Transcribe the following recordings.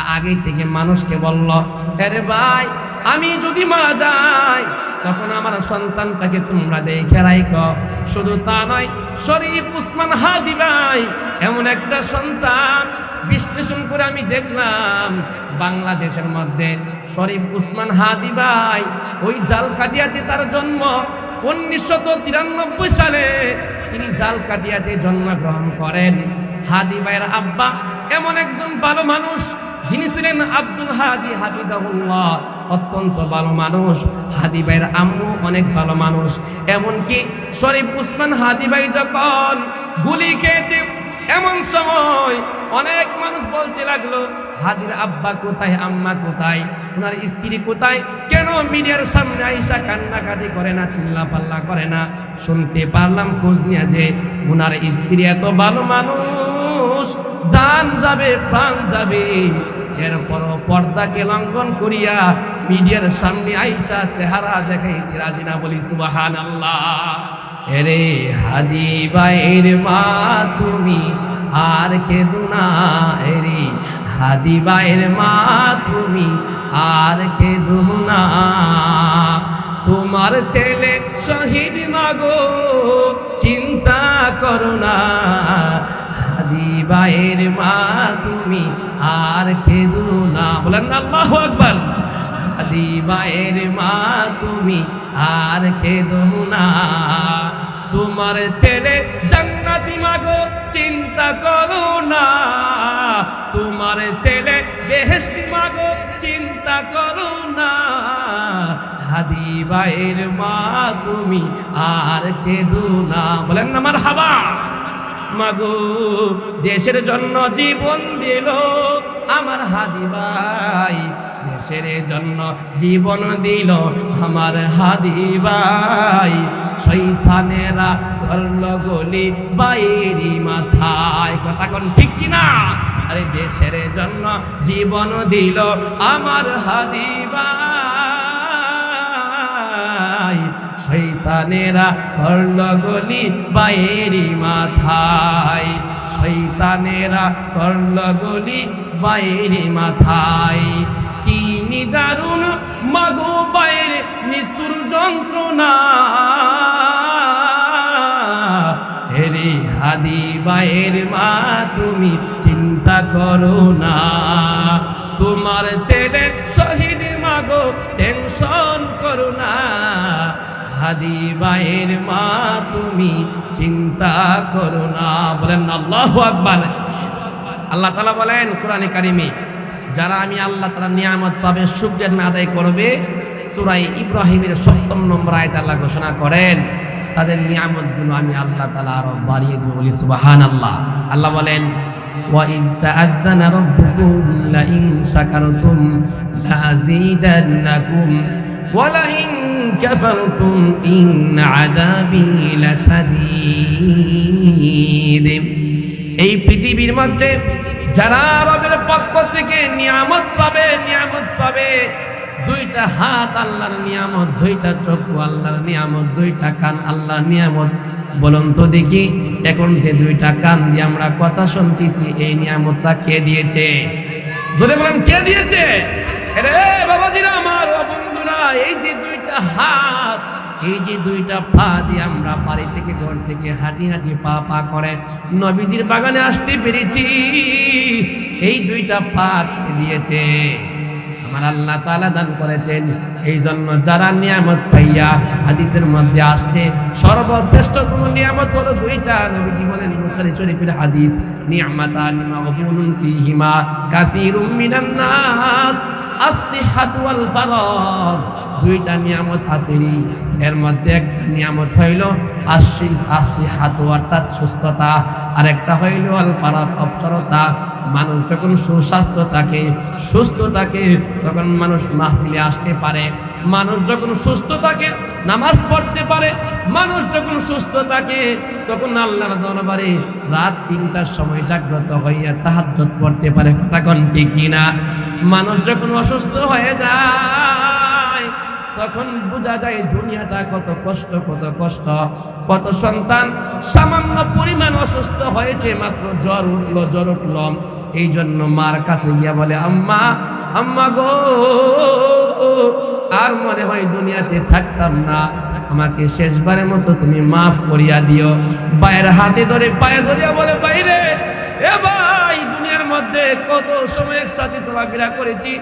এরা আগেই থেকে মানুষকে বলল আরে ভাই, আমি যদি মারা যাই, তখন আমার সন্তানটাকে তোমরা দেখে রাইক শুধু তা নয়, শরীফ উসমান হাদি ভাই, এমন একটা সন্তান বিশ্লেষণ করে আমি দেখলাম, বাংলাদেশের মধ্যে শরীফ উসমান হাদি ভাই ওই জাল কাটিয়াতে তার জন্ম তিরানব্বই সালে তিনি জাল কাটিয়াতে জন্মগ্রহণ করেন। হাদি ভাইয়ের আব্বা এমন একজন ভালো মানুষ যিনি ছিলেন আব্দুল হাদি হাফিজাহুল্লাহ, অত্যন্ত ভালো মানুষ। হাদি ভাইয়ের আম্মু অনেক ভালো মানুষ। এমনকি শরীফ উসমান হাদি ভাই যখন গুলি খেয়েছে, এমন সময় অনেক মানুষ বলতে লাগল, হাদির আব্বা কোথায়, আম্মা কোথায়? ওনার স্ত্রী কোথায়? কেন মিডিয়ার সামনে আইসা কান্নাকাটি করে না চিল্লা পাল্লা করে না? শুনতে পারলাম খোঁজ নিয়ে যে ওনার স্ত্রী এত ভালো মানুষ। জান যাবে, প্রাণ যাবে। এরপরও পর্দাকে লঙ্ঘন করিয়া মিডিয়ার সামনে আইসা চেহারা দেখাইতে রাজি না বলি সুবাহান আল্লাহ এরে হাদি বাইর মা, তুমি আর কেদু না। এরে হাদি বাইর মা, তুমি আর কেদু না। তোমার ছেলে শহীদ মাগো, চিন্তা করো না। হাদি বাইর মা, তুমি আর কেদু না। বলেন আল্লাহু আকবার। হাদি মা, তুমি আর খেদো না। তোমার ছেলে জান্নাতি, মাগো, চিন্তা করো না। তোমার ছেলে বেহেশতি, মাগো, চিন্তা করো না। হাদি মায়ের মা, তুমি আর খেদো না। বলেন আমার হাবা মাগো, দেশের জন্য জীবন দিল আমার হাদি ভাই। দেশের জন্য জীবন দিল আমার হাদি ভাই। শৈতানেরা করল গলি বাইরি মাথায়। কথা কোন ঠিক কিনা আরে দেশের জন্য জীবন দিল আমার হাদি ভাই। শৈতানেরা করল গলি বাইরি মাথায়। শৈতানেরা করল গলি বাইরি মাথায়। কি নিদারুণ মাগো বাইরে মৃত্যুর যন্ত্রণা। হেরে হাদি বাইর মা, তুমি চিন্তা করো না। তোমার ছেলে শহীদ মাগো, টেনশন করো না। হাদি বাইর মা তুমি চিন্তা করো না বলেন আল্লাহ আকবার আল্লাহ তালা বলেন কোরআনে কারিমে যারা আমি আল্লাহ তালা নিয়ামত পাবে শুক্রিয়া আদায় করবে সুরাই ইব্রাহিমের সপ্তম নম্বর আয়ত আল্লাহ ঘোষণা করেন তাদের নিয়ামতগুলো আমি আল্লাহ তালা আরো বাড়িয়ে দেবো বলি সুবাহান আল্লাহ আল্লাহ বলেন وَإِذْ تَأَذَّنَ رَبُّكُمْ لَئِن شَكَرْتُمْ لَأَزِيدَنَّكُمْ وَلَئِن কাফারতুম ইন আযাবি লাশাদীদ এই পৃথিবীর মধ্যে যারা রবের পক্ষ থেকে নিয়ামত পাবে নিয়ামত পাবে, দুইটা হাত আল্লাহর নিয়ামত, দুইটা চক্ষু আল্লাহর নিয়ামত, দুইটা কান আল্লাহর নিয়ামত। বলুন তো দেখি, এখন যে দুইটা কান দিয়ে আমরা কথা শুনতেছি, এই নিয়ামতটা কে দিয়েছে? বলেন, কে দিয়েছে? রে বাবাজিরা, আমার বন্ধুরা, এই যে দুইটা হাত। এই যে দুইটা পা দিয়ে আমরা বাড়ি থেকে ঘর থেকে হাঁটি হাঁটি পা পা করে নবীজির বাগানে আসতে পেরেছি। এই দুইটা পা কে দিয়েছে? আমার আল্লাহ তাআলা দান করেছেন। এই জন্য যারা নিয়ামত পাইয়া হাদিসের মধ্যে আসছে, সর্বশ্রেষ্ঠ কোন নিয়ামত হলো দুইটা। নবী জীবনের বুখারী শরীফের হাদিস, নিয়ামাতান মাগবুনুন ফীহিমা কাসীরুম মিনান নাস। আসিহাত ওয়াল ফারাগ দুইটা নিয়ামত আসেনি এর মধ্যে একটা নিয়ামত হইল আশি আশি হাতু অর্থাৎ সুস্থতা। আর একটা হইল আল ফারাত অবসরতা। মানুষ যখন সুস্বাস্থ্য থাকে, সুস্থ থাকে, তখন মানুষ মাহফিলে আসতে পারে। মানুষ যখন সুস্থ থাকে, নামাজ পড়তে পারে, মানুষ যখন সুস্থ থাকে, তখন আল্লাহর দরবারে রাত তিনটার সময় জাগ্রত হইয়া তাহাজ্জত পড়তে পারে। কথা কন্টি কিনা? মানুষ যখন অসুস্থ হয়ে যায় তখন বোঝা যায় দুনিয়াটা কত কষ্ট কত কষ্ট, কত সন্তান সামান্য পরিমাণ অসুস্থ হয়েছে, মাত্র জ্বর উঠল জ্বর উঠল। এই জন্য মার কাছে গিয়া বলে, আম্মা আম্মা গো, আর মনে হয় দুনিয়াতে থাকতাম না। আমাকে শেষবারের মতো তুমি মাফ করিয়া দিও। বাইরের হাতে ধরে পায়ে ধরিয়া বলে, বাইরে, এ ভাই, দুনিয়ার মধ্যে কত সময় একসাথে চলাফেরা করেছি,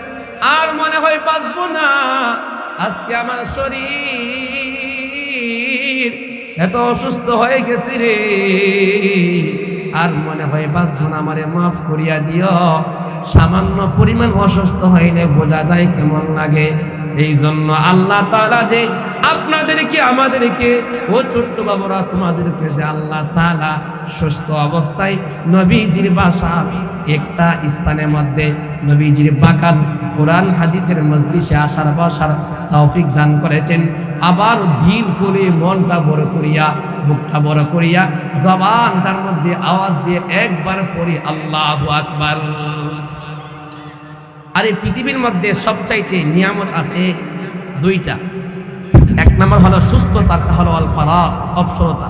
আর মনে হয় বাঁচবো না। আজকে আমার শরীর এত অসুস্থ হয়ে গেছি রে। আর মনে হয় বাঁচবো না, আমারে মাফ করিয়া দিও। সামান্য পরিমাণ অসুস্থ হইলে বোঝা যায় কেমন লাগে। এই জন্য আল্লাহ তাআলা যে আপনাদেরকে, আমাদেরকে, ও ছোট্ট বাবুরা, তোমাদেরকে যে আল্লাহ তাআলা সুস্থ অবস্থায় নবীজির বাসা, একটা স্থানের মধ্যে নবীজির বাগান, কোরআন হাদিসের মজলিসে আসার বসার তৌফিক দান করেছেন। আবার দিল করে মনটা বড় করিয়া, বুকটা বড় করিয়া, জবান তার মধ্যে আওয়াজ দিয়ে একবার পড়ি, আল্লাহ আকবার। আর এই পৃথিবীর মধ্যে সবচাইতে নিয়ামত আছে দুইটা। এক নম্বর হলো সুস্থতা হলো অল ফারা অপসরতা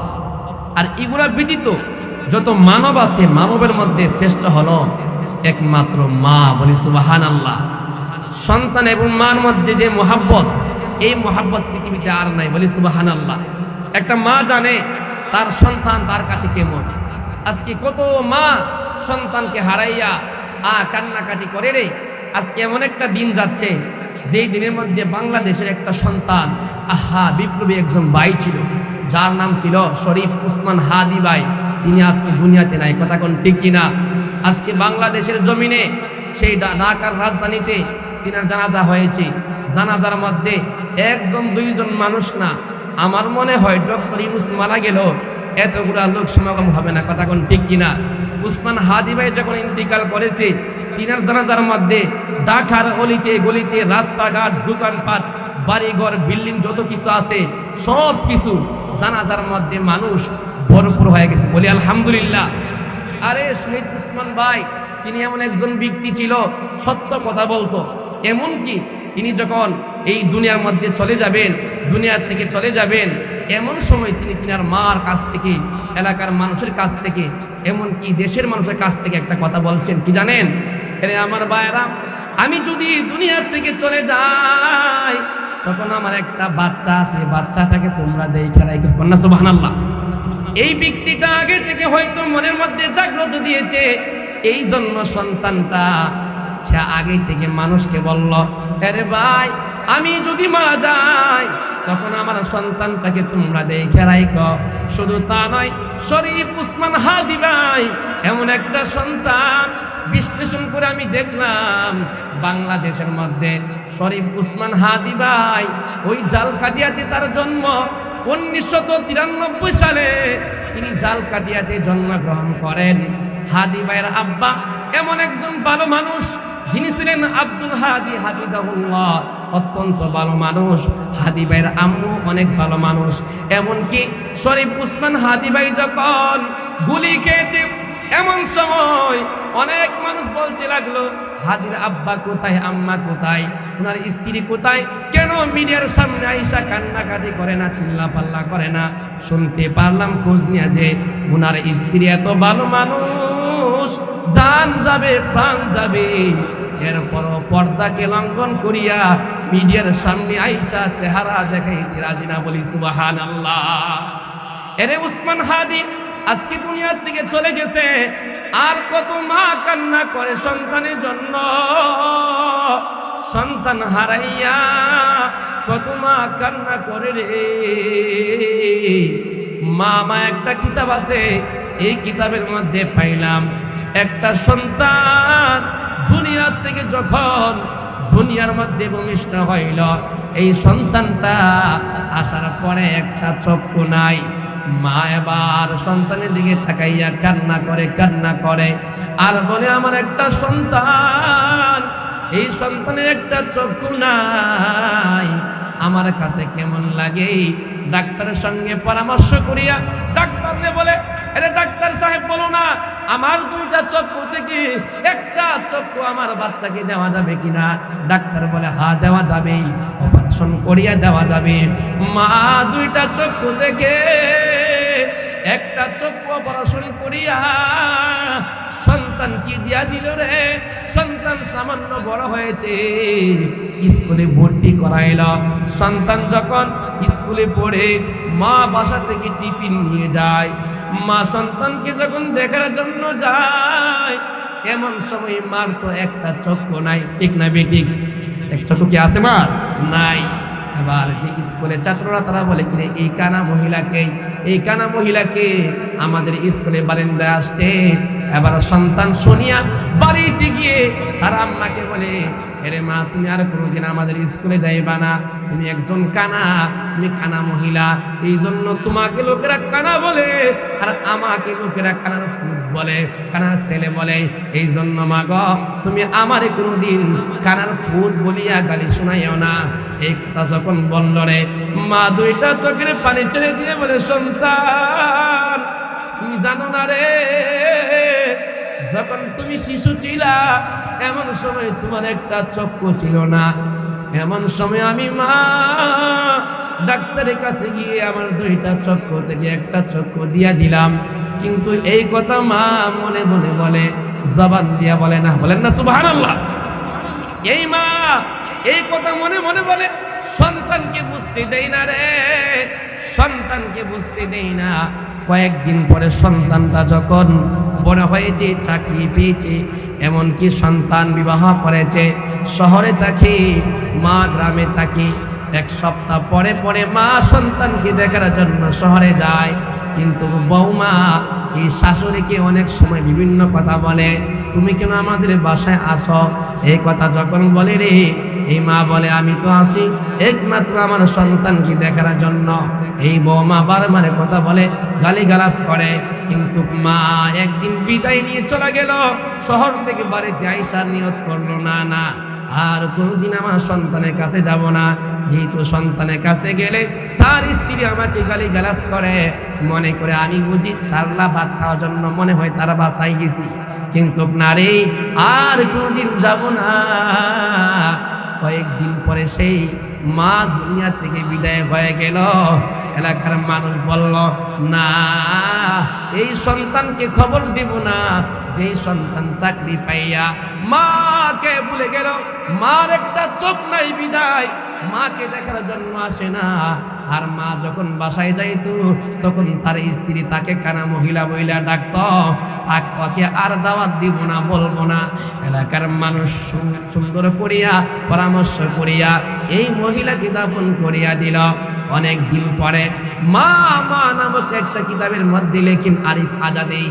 আর এগুলা ব্যতীত যত মানব আছে, মানবের মধ্যে শ্রেষ্ঠ হলো একমাত্র মা বলি সুবাহান আল্লাহ সন্তান এবং মার মধ্যে যে মোহাব্বত, এই মোহাব্বত পৃথিবীতে আর নাই বলি সুবাহান আল্লাহ একটা মা জানে তার সন্তান তার কাছে কেমন। আজকে কত মা সন্তানকে হারাইয়া, আ কান্নাকাটি করে রে, আজকে এমন একটা দিন যাচ্ছে যেই দিনের মধ্যে বাংলাদেশের একটা সন্তান, আহা, বিপ্লবী একজন ভাই ছিল, যার নাম ছিল শরীফ উসমান হাদি ভাই। তিনি আজকে দুনিয়াতে নাই, কথা কোন ঠিক কিনা? আজকে বাংলাদেশের জমিনে সেই ঢাকার রাজধানীতে তিনার জানাজা হয়েছে। জানাজার মধ্যে একজন, দুইজন মানুষ না আমার মনে হয় ডক্টর ইউনুস মারা গেল, এতগুলা লোক সমাগম হবে না কথা কোন ঠিক কিনা? উসমান হাদি ভাই যখন ইন্তিকাল করেছে, তিনার জানাজার মধ্যে ঢাকার অলিতে গলিতে রাস্তাঘাট, দোকানপাট, বাড়িঘর, বিল্ডিং যত কিছু আছে, সব কিছু জানাজার মধ্যে মানুষ ভরপুর হয়ে গেছে। বলি আলহামদুলিল্লাহ। আরে শহীদ উসমান ভাই, তিনি এমন একজন ব্যক্তি ছিল, সত্য কথা বলতো। এমন কি? তিনি যখন এই দুনিয়ার মধ্যে চলে যাবেন, দুনিয়ার থেকে চলে যাবেন। এমন সময় তিনি তিনার মার কাছ থেকে, এলাকার মানুষের কাছ থেকে, এমনকি দেশের মানুষের কাছ থেকে একটা কথা বলছেন। কি জানেন? এরে আমার বায়রা আমি যদি দুনিয়ার থেকে চলে যাই, তখন আমার একটা বাচ্চা আছে, বাচ্চাটাকে তোমরা দেখে রাখো। কন্যা সুবহানাল্লাহ। এই ব্যক্তিটা আগে থেকে হয়তো মনের মধ্যে জাগ্রত দিয়েছে। এই জন্য সন্তানটা আগে থেকে মানুষকে বলল আরে ভাই আমি যদি মারা যাই, তখন আমার সন্তানটাকে তোমরা দেখে রাইক শুধু তা নয়, শরীফ উসমান হাদি ভাই, এমন একটা সন্তান বিশ্লেষণ করে আমি দেখলাম, বাংলাদেশের মধ্যে শরীফ উসমান হাদি ভাই ওই জাল কাটিয়াতে তার জন্ম উনিশশো তিরানব্বই সালে তিনি জাল কাটিয়াতে জন্মগ্রহণ করেন। হাদি ভাইয়ের আব্বা এমন একজন ভালো মানুষ, যিনি ছিলেন আব্দুল হাদি হাফিজাহুল্লাহ। অত্যন্ত ভালো মানুষ, হাদি ভাইয়ের আম্মু অনেক ভালো মানুষ। এমনকি শরীফ উসমান হাদি ভাই যখন গুলি খেয়েছে, এমন সময় অনেক মানুষ বলতে লাগল, হাদির আব্বা কোথায়, আম্মা কোথায়? ওনার স্ত্রী কোথায়? কেন মিডিয়ার সামনে আইসা কান্নাকাটি করে না চিল্লা পাল্লা করে না? শুনতে পারলাম খোঁজ নিয়ে যে ওনার স্ত্রী এত ভালো মানুষ, জান যাবে, প্রাণ যাবে। এরপরও পর্দাকে লঙ্ঘন করিয়া মিডিয়ার সামনে আইসা চেহারা দেখাইতে রাজি না বলি সুবাহান আল্লাহ এরে উসমান হাদি, আজকে দুনিয়ার থেকে চলে গেছে, আর কত মা কান্না করে সন্তানের জন্য। সন্তান হারাইয়া কত মা কান্না করে রে। মা মা, একটা কিতাব আছে, এই কিতাবের মধ্যে পাইলাম, একটা সন্তান দুনিয়ার থেকে যখন দুনিয়ার মধ্যে ভূমিষ্ঠ হইল। এই সন্তানটা আসার পরে একটা চক্ষু নাই। মা এবার সন্তানের দিকে তাকাইয়া কান্না করে কান্না করে। আর বলে, আমার একটা সন্তান, এই সন্তানের একটা চক্ষু নাই। আমার কাছে কেমন লাগে? ডাক্তারের সঙ্গে পরামর্শ করিয়া ডাক্তাররে বলে, আরে ডাক্তার সাহেব, বলো না, আমার দুইটা চক্ষু থেকে একটা চক্ষু আমার বাচ্চাকে দেওয়া যাবে কিনা? ডাক্তার বলে হা দেওয়া যাবে অপারেশন করিয়া দেওয়া যাবে। মা, দুইটা চক্ষু দেখে একটা চক্ষু অপারেশন করিয়া সন্তান কি দিয়া দিল রে। সন্তান সামান্য বড় হয়েছে, স্কুলে ভর্তি করাইল। সন্তান যখন স্কুলে পড়ে, মা বাসা থেকে টিফিন নিয়ে যায়। মা সন্তানকে যখন দেখার জন্য যায়, এমন সময় মার তো একটা চক্ষু নাই। ঠিক না বেটিক এক চক্ষু কি আছে মার? নাই। এবার যে স্কুলে ছাত্ররা তারা বলে, কিরে, এই কানা মহিলাকে, এই কানা মহিলাকে আমাদের স্কুলে বারেন্দা আসছে এবার সন্তান শুনিয়া বাড়িতে গিয়ে তার আম্মাকে বলে, এরে মা, তুমি আর কোনোদিন আমাদের স্কুলে যাইবা না। তুমি একজন কানা, তুমি কানা মহিলা। এই জন্য তোমাকে লোকেরা কানা বলে আর আমাকে লোকেরা কানার ফুট বলে, কানার ছেলে বলে। এই জন্য মা গ, তুমি আমারে কোনোদিন কানার ফুট বলিয়া গালি শোনাইও না। এই কথা যখন বলল রে, মা, দুইটা চোখের পানি ছেড়ে দিয়ে বলে, সন্তান, তুমি জানো না রে যখন তুমি শিশু ছিলা, এমন সময় তোমার একটা চক্ষু ছিল না। এমন সময় আমি মা, ডাক্তারের কাছে গিয়ে আমার দুইটা চক্ষু থেকে একটা চক্ষু দিয়া দিলাম। কিন্তু এই কথা মা মনে মনে বলে, জবান দিয়া বলে না, বলেন না সুবহানাল্লাহ। এই মা, এই কথা মনে মনে বলে সন্তানকে বুঝতে দেই না রে, সন্তানকে বুঝতে দেই না। কয়েকদিন পরে সন্তানটা যখন বড় হয়েছে, চাকরি পেয়েছে, এমনকি সন্তান বিবাহ করেছে, শহরে থাকি মা গ্রামে থাকি এক সপ্তাহ পরে পরে মা সন্তানকে দেখার জন্য শহরে যায়। কিন্তু বৌমা এই শাশুড়িকে অনেক সময় বিভিন্ন কথা বলে, তুমি কেন আমাদের বাসায় আসো? এই কথা যখন বলে রে এই মা বলে, আমি তো আসি একমাত্র আমার সন্তানকে দেখার জন্য। এই বৌমা বারবার কথা বলে গালি গালাস করে। কিন্তু মা একদিন বিদায় নিয়ে চলে গেল। শহর থেকে বাড়িতে আইসার নিয়ত করল, না না, আর কোনদিন আমার সন্তানের কাছে যাব না। যেহেতু সন্তানের কাছে গেলে তার স্ত্রী আমাকে গালি গালাস করে। মনে করে আমি বুঝি চারলা ভাত খাওয়ার জন্য মনে হয় তারা বাসায় গেছি। কিন্তু নারী আর কোনদিন যাব না। কয়েকদিন পরে সেই মা দুনিয়া থেকে বিদায় হয়ে গেল। এলাকার মানুষ বলল, না, এই সন্তানকে খবর দিব না। যেই সন্তান চাকরি পাইয়া মাকে বলে গেল, মার একটা চোখ নাই বিদায়। মাকে দেখার জন্য আসে না। আর মা যখন বাসায় যাইত, তখন তার স্ত্রী তাকে কানা মহিলা মহিলা ডাকত তাক আর দাওয়াত দিব না, বলব না। এলাকার মানুষ সুন্দর করিয়া, পরামর্শ করিয়া এই মহিলাকে দাফন করিয়া দিল। অনেক দিন পরে মা মা নামক একটা কিতাবের মধ্যে লেখিন, আরিফ আজাদি,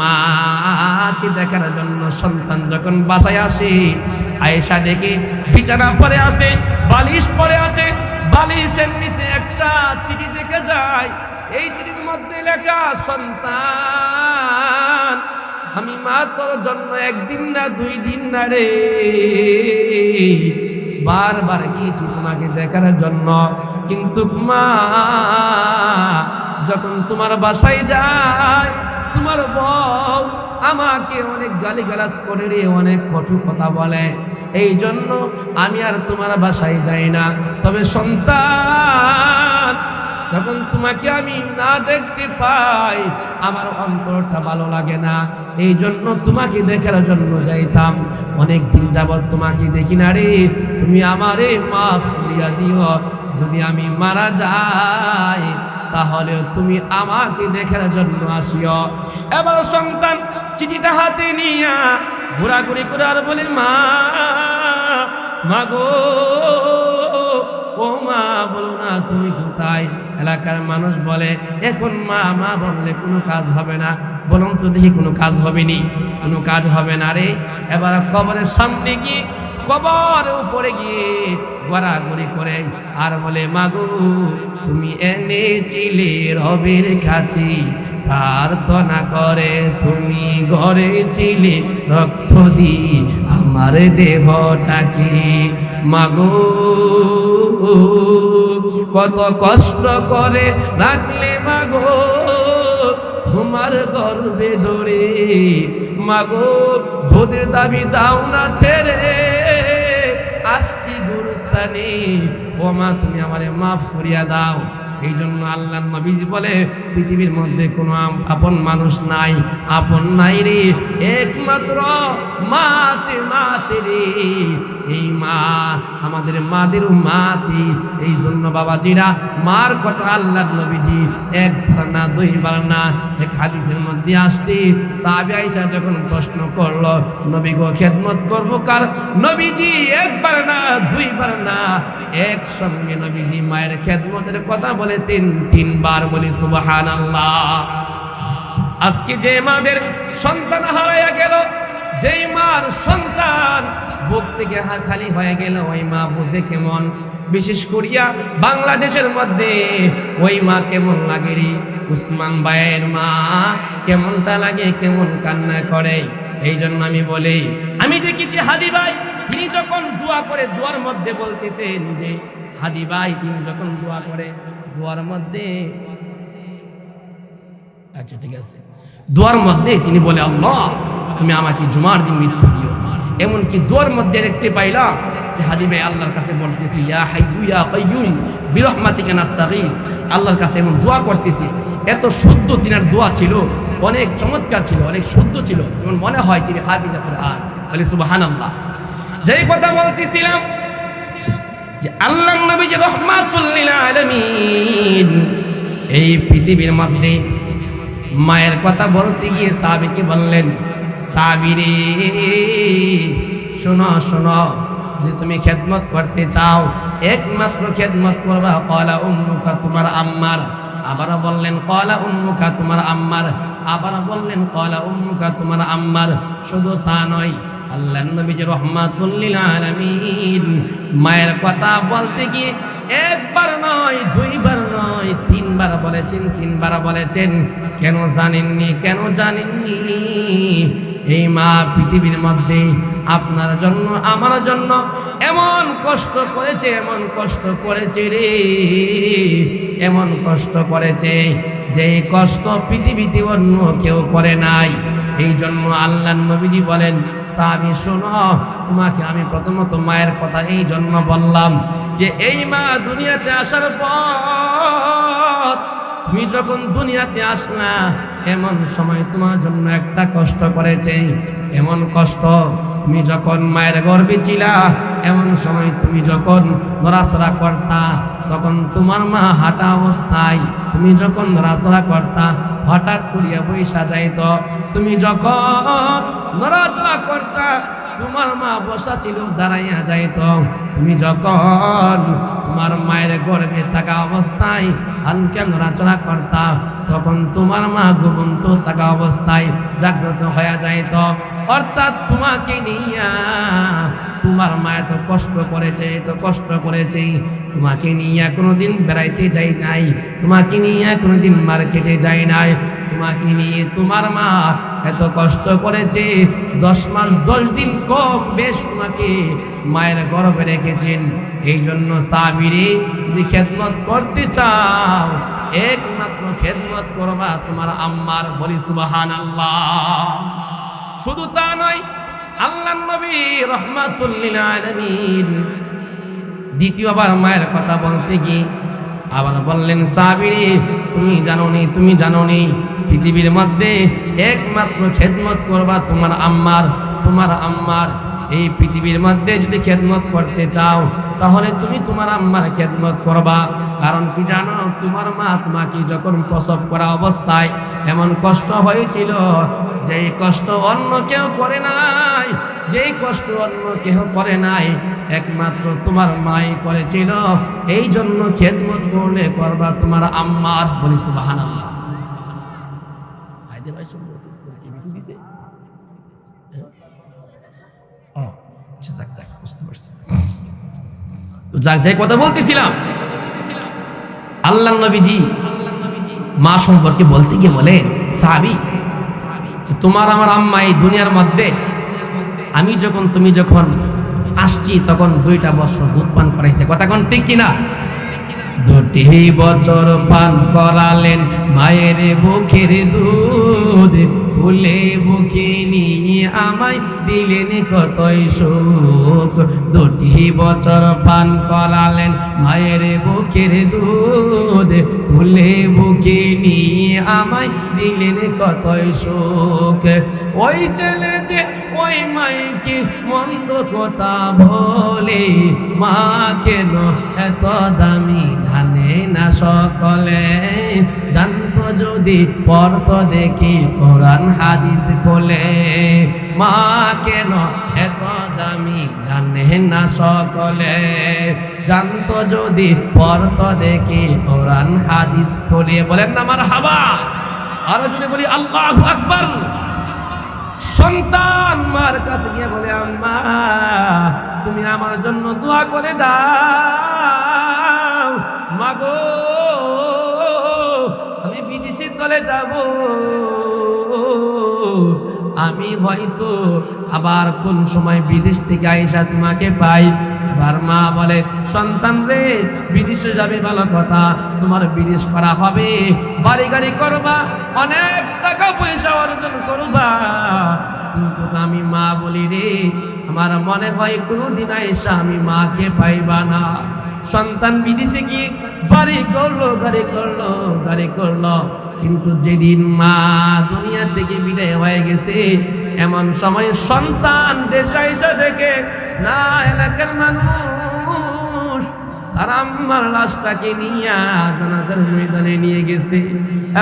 মাকে দেখার জন্য সন্তান যখন বাসায় আসে, আয়েশা দেখি বিছানা পরে আছে, বালিশ পরে আছে বালিশের নিচে একটা চিঠি দেখে যায়। এই চিঠির মধ্যে লেখা, সন্তান, আমি মা, তোর জন্য একদিন না দুই দিন না রে। বারবার গিয়েছি তোমাকে দেখার জন্য। কিন্তু মা, যখন তোমার বাসায় যায়, তোমার বউ আমাকে অনেক গালিগালাজ করে রে, অনেক কঠু কথা বলে। এই জন্য আমি আর তোমার বাসায় যাই না। তবে সন্তান, যখন তোমাকে আমি না দেখতে পাই, আমার অন্তরটা ভালো লাগে না। এই জন্য তোমাকে দেখার জন্য যাইতাম। অনেক দিন যাবৎ তোমাকে দেখি না রে। তুমি আমারে মাফ করিয়া দিও। যদি আমি মারা যাই তাহলে তুমি আমাকে দেখার জন্য আসিও। এবার সন্তান চিঠিটা হাতে নিয়া ঘোরাঘুরি করে আর বলে, মা মাগো ও মা, বলো না তুমি কোথায়? এলাকার মানুষ বলে, এখন মা মা বললে কোনো কাজ হবে না। বলুন তো দেখি কোনো কাজ হবে নি কোনো কাজ হবে না রে। এবার কবরের সামনে গিয়ে কবর উপরে গিয়ে গড়াগড়ি করে আর বলে, মাগু, তুমি এনেছিলে রবের কাছে প্রার্থনা করে। তুমি গড়েছিলে রক্ত দি আমার দেহটাকে। মাগো, কত কষ্ট করে রাখলে মাগো, তোমার গর্বে ধরে। মাগো, ভোদের দাবি দাও না ছেড়ে, আসছি নেই ও মা তুমি আমারে মাফ করিয়া দাও। এই জন্য আল্লাহ নবীজি বলে, পৃথিবীর মধ্যে কোনো আপন মানুষ নাই। আপন নাই রে, একমাত্র মাছ মাছ রে। এই মা, আমাদের মাদেরও মা আছে। এই জন্য বাবাজিরা, মার কথা আল্লাহ নবীজি একবার না দুইবার না, এক হাদিসের মধ্যে আসছে। যখন প্রশ্ন করল, নবী গো, খেদমত করব কার? নবীজি একবার না দুইবার না, একসঙ্গে নবীজি মায়ের খেদমতের কথা বলেছেন, তিনবার বলি সুবহানাল্লাহ। আজকে যে মাদের সন্তান হারাইয়া গেল যেই মার সন্তান বুক থেকে খালি হয়ে গেল, ওই মা বুঝে কেমন? বিশেষ করিয়া বাংলাদেশের মধ্যে ওই মা কেমন লাগে রে? উসমান ভাইয়ের মা কেমনটা লাগে, কেমন কান্না করে? এই জন্য আমি বলি, আমি দেখেছি হাদি ভাই, তিনি যখন দোয়া করে, দোয়ার মধ্যে বলতেছেন যে, হাদি ভাই, তিনি যখন দোয়া করে, দোয়ার মধ্যে আচ্ছা ঠিক আছে। দোয়ার মধ্যে তিনি বলে, আল্লাহ, তুমি আমাকে জুমার দিন মৃত্যু দিও। এমনকি দোয়ার মধ্যে দেখতে পাইলাম যে হাদি ভাই আল্লাহর কাছে বলতেছি, ইয়া হাইয়ু, ইয়া কাইয়ুম, বিরহমাতিকা নাস্তাগীস। আল্লাহর কাছে এমন দোয়া করতেছি। এত শুদ্ধ তিনার দোয়া ছিল, অনেক চমৎকার ছিল, অনেক শুদ্ধ ছিল। যেমন মনে হয় তিনি হাফিজা কোরআন। বলে, সুবহানাল্লাহ। যেই কথা বলতেছিলাম যে আল্লাহ নবী যে রহমাতুল্লিল আলামিন এই পৃথিবীর মধ্যে মায়ের কথা বলতে গিয়ে সাবিকে বললেন সাবিরে শোনো শোনো যে তুমি খেদমত করতে চাও, একমাত্র খেদমত করবা, কলা উম্মুকা তোমার আম্মার। আবার বললেন, কলা উম্মুকা তোমার আম্মার। আবার বললেন, কলা উম্মুকা তোমার আম্মার। শুধু তা নয়, আল্লাহ নবীজি রহমাতুল্লিল মায়ের কথা বলতে গিয়ে একবার নয়, দুইবার নয় তিনবার বলেছেন তিনবার বলেছেন, কেন জানেননি কেন জানেননি? এই মা পৃথিবীর মধ্যে আপনার জন্য, আমার জন্য এমন কষ্ট করেছে, এমন কষ্ট করেছে রে, এমন কষ্ট করেছে যে কষ্ট পৃথিবীতে অন্য কেউ করে নাই। এই জন্য আল্লাহ নবীজি বলেন, সাহাবি, শোনো, তোমাকে আমি প্রথমত মায়ের কথা এই জন্য বললাম যে, এই মা দুনিয়াতে আসার পর তুমি যখন দুনিয়াতে আসলা এমন সময় তোমার জন্য একটা কষ্ট করেছে এমন কষ্ট তুমি যখন মায়ের গর্বে ছিলা, এমন সময় তুমি যখন নড়াচড়া করতা, তখন তোমার মা হাঁটা অবস্থায় তুমি যখন নড়াচড়া করতা, হঠাৎ করিয়া বৈশা যাইত। তুমি যখন নড়াচড়া করতা তোমার মা বসা ছিল, দাঁড়াইয়া যাইত। তুমি যখন তোমার মায়ের গর্বে থাকা অবস্থায় হালকা নড়াচড়া করতা, তখন তোমার মা ঘুমন্ত থাকা অবস্থায় জাগ্রত হয়ে যাইত। অর্থাৎ তোমাকে নিয়া তোমার মা এত কষ্ট করেছে, এত কষ্ট করেছে। তোমাকে নিয়ে কোনোদিন বেড়াইতে যাই নাই, তোমাকে নিয়ে কোনোদিন মার্কেটে যাই নাই। তোমাকে নিয়ে তোমার মা এত কষ্ট করেছে, দশ মাস, দশ দিন কম বেশ তোমাকে মায়ের গর্বে রেখেছেন। এই জন্য সাবিরে যদি খেদমত করতে চাও, একমাত্র খেদমত করবা তোমার আম্মার বলি সুবাহান আল্লাহ শুধু তা নয় আল্লাহ নবী রহমাতুল্লিল আলমিন দ্বিতীয়বার মায়ের কথা বলতে গিয়ে আবার বললেন, সাবিরে, তুমি জানো নি তুমি জানো নি পৃথিবীর মধ্যে একমাত্র খেদমত করবা তোমার আম্মার তোমার আম্মার। এই পৃথিবীর মধ্যে যদি খেদমত করতে চাও, তাহলে তুমি তোমার আম্মার খেদমত করবা। কারণ কি জানো, তোমার মা তোমাকে যখন প্রসব করা অবস্থায় এমন কষ্ট হয়েছিল, যেই কষ্ট অন্য কেউ করে নাই, যেই কষ্ট অন্য কেউ করে নাই, একমাত্র তোমার মাই করেছিল। এই জন্য খেদমত করলে করবা তোমার আম্মার বলি সুবাহান যাক, যাই কথা বলতেছিলাম। আল্লাহ নবীজি মা সম্পর্কে বলতে গিয়ে বলেন সাবি তোমার আমার আম্মা এই দুনিয়ার মধ্যে, আমি যখন, তুমি যখন আসছি, তখন দুইটা বছর দুধ পান করাইছে। কথা কোন ঠিক কিনা? দুটি বছর পান করালেন মায়ের বুকের দুধ। ফুলে বুকে নিয়ে আমায় দিলেন কতই সুখ। দুটি বছর পান করালেন মায়ের বুকের দুধ। ভুলে বুকে নিয়ে আমায় দিলেন কতই সুখ। ওই ছেলে যে ওই মাইকে মন্দ কথা বলে, মা কেন এত দামি জানে না সকলে। জানতো যদি পড়তো দেখি, কোরআন, হাদিস খোলে মা কেন এত দামি জানে না সকলে। জানতো যদি পড়তো দেখি, কোরআন, হাদিস খোলে বলেন না আমার হাবা আরও যদি বলি, আল্লাহ আকবার। সন্তান মার কাছে গিয়ে বলে, আম্মা, তুমি আমার জন্য দোয়া করে দাও। মাগো, আমি বিদেশে চলে যাব। আমি হয়তো আবার কোন সময় বিদেশ থেকে আইসা তোমাকে পাই। এবার মা বলে, সন্তান রে, বিদেশে যাবে ভালো কথা। তোমার বিদেশ করা হবে। বাড়ি গাড়ি করবা, অনেক টাকা পয়সা অর্জন করবা। আমি মা বলি রে, আমার মনে হয় কোনোদিন আয়সা আমি মাকে পাইবা না। সন্তান বিদেশে গিয়ে বাড়ি করল গাড়ি করল গাড়ি করল। কিন্তু যেদিন মা দুনিয়া থেকে বিদায় হয়ে গেছে, এমন সময় সন্তান দেশে আয়সা দেখে, না, এলাকার মানুষ আর আমার লাশটাকে নিয়ে জানাজার ময়দানে নিয়ে গেছে।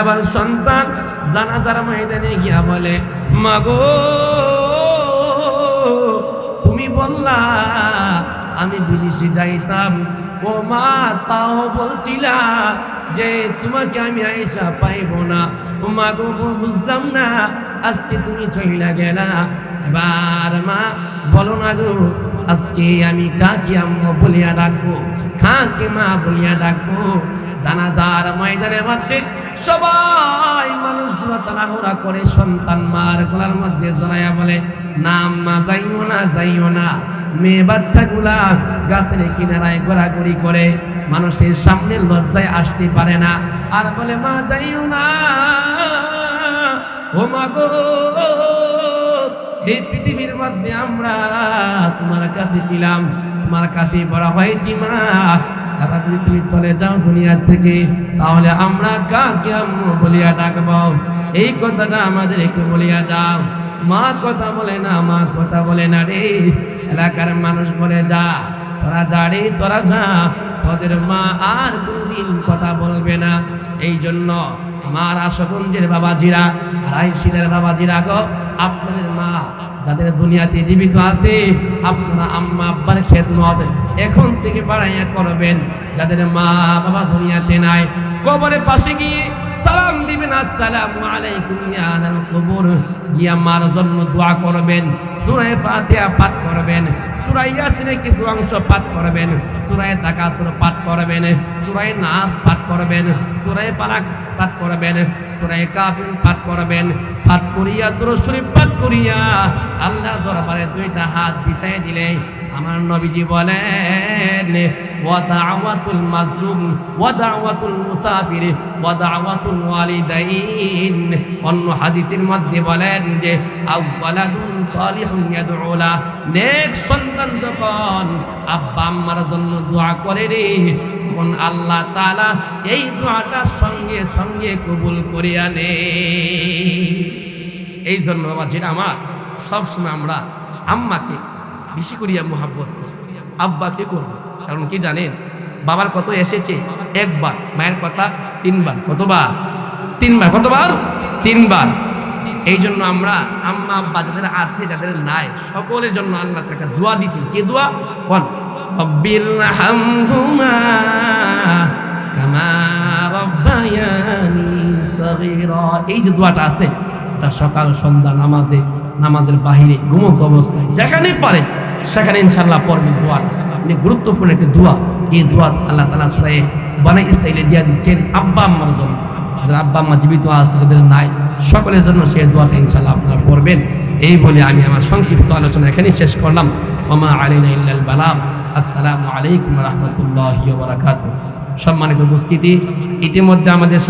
এবার সন্তান জানাজার ময়দানে গিয়া বলে, মাগো, তুমি বললা, আমি বিদেশে যাইতাম। ও মা, তাও বলছিলা যে তোমাকে আমি আইসা পাইব না। ও মা গো বুঝলাম না, আজকে তুমি চইলা গেলা। এবার মা বলো না গো আজকে আমি কাকি আম্মু বলিয়া ডাকবো কাকে মা বলিয়া ডাকবো। জানাজার ময়দানের মধ্যে সবাই মানুষগুলো তাড়াহুড়া করে সন্তান মার গলার মধ্যে জড়াইয়া বলে না মা যাইও না যাইও না। মেয়ে বাচ্চাগুলা গাছের কিনারায় ঘোরাঘুরি করে, মানুষের সামনে লজ্জায় আসতে পারে না। আর বলে, মা, যাইও না। ও মা গো। এই পৃথিবীর মধ্যে আমরা তোমার কাছে ছিলাম, তোমার কাছে বড় হয়েছি মা। এবার যদি তুমি চলে যাও দুনিয়া থেকে, তাহলে আমরা কাকে বলিয়া ডাকব? এই কথাটা আমাদের একটু বলিয়া যাও। মা কথা বলে না, মা কথা বলে না রে। এলাকার মানুষ বলে, যা, তোরা যা রে, তোরা যা। তোদের মা আর কোনদিন কথা বলবে না। এই জন্য আমার আশগঞ্জের বাবাজিরা রাইশিদের বাবাজিরা গো, আপনাদের মা যাদের দুনিয়াতে জীবিত আছে, আপনারা আম্মা আব্বার খেদমত এখন থেকে বাড়াইয়া করবেন। যাদের মা বাবা দুনিয়াতে নাই কবরের পাশে গিয়ে সালাম দিবেন, আসসালামু আলাইকুম ইয়া আহলাল কবর। গিয়া মার জন্য দোয়া করবেন, সূরা ফাতিহা পাঠ করবেন, সূরা ইয়াসিনের কিছু অংশ পাঠ করবেন, সূরা তাকাসুর পাঠ করবেন, সূরা নাস পাঠ করবেন, সূরা ফালাক পাঠ করবেন, সূরা কাফির পাঠ করবেন, পাঠ করিয়া, দরুদ শরীফ পাঠ করিয়া আল্লাহর দরবারে দুইটা হাত বিছাইয়ে দিলে আমার নবীজি বলেন ওয়া দাওয়াতুল মাজলুম ওয়া দাওয়াতুল মুসাফির ওয়া দাওয়াতুল ওয়ালিদাইন অন্য হাদিসের মধ্যে বলেন যে আউওয়ালাদুন সালিহুন ইয়াদউলা নেক সন্তান যখন আব্বা আম্মার জন্য দোয়া করে রে, তখন আল্লাহ তাআলা এই দোয়াটা সঙ্গে সঙ্গে কবুল করে আনে। এই জন্য বাবা যেটা আমার, সবসময় আমরা আম্মাকে বেশি করিয়া মোহাব্বত আব্বাকে করব। কারণ কি জানেন? বাবার কত এসেছে? একবার। মায়ের কথা তিনবার। কতবার? তিনবার। কতবার? তিনবার। এই জন্য আমরা আম্মা, আব্বা যাদের আছে, যাদের নাই, সকলের জন্য আল্লাহ একটা দোয়া দিছি কে দোয়া? কন? এই যে দোয়াটা আছে, এটা সকাল, সন্ধ্যা, নামাজে, নামাজের বাহিরে ঘুমন্ত অবস্থায় যেখানে পারে সেখানে ইনশাল্লাহ পড়বে দোয়া মানে গুরুত্বপূর্ণ একটি দোয়া। এই দোয়া আল্লাহ তালা সুরাই বানাই ইসরাইলে দিয়া দিচ্ছেন, আব্বা আম্মার জন্য। আব্বা, আম্মা জীবিত আছে, যাদের নাই, সকলের জন্য সেই দোয়াটা ইনশাল্লাহ আপনারা পড়বেন। এই বলে আমি আমার সংক্ষিপ্ত আলোচনা এখানেই শেষ করলাম। ওমা আলিনা ইল্লাল বালাম আসসালামু আলাইকুম রহমতুল্লাহ বারাকাতুহ। সম্মানিত উপস্থিতি, ইতিমধ্যে আমাদের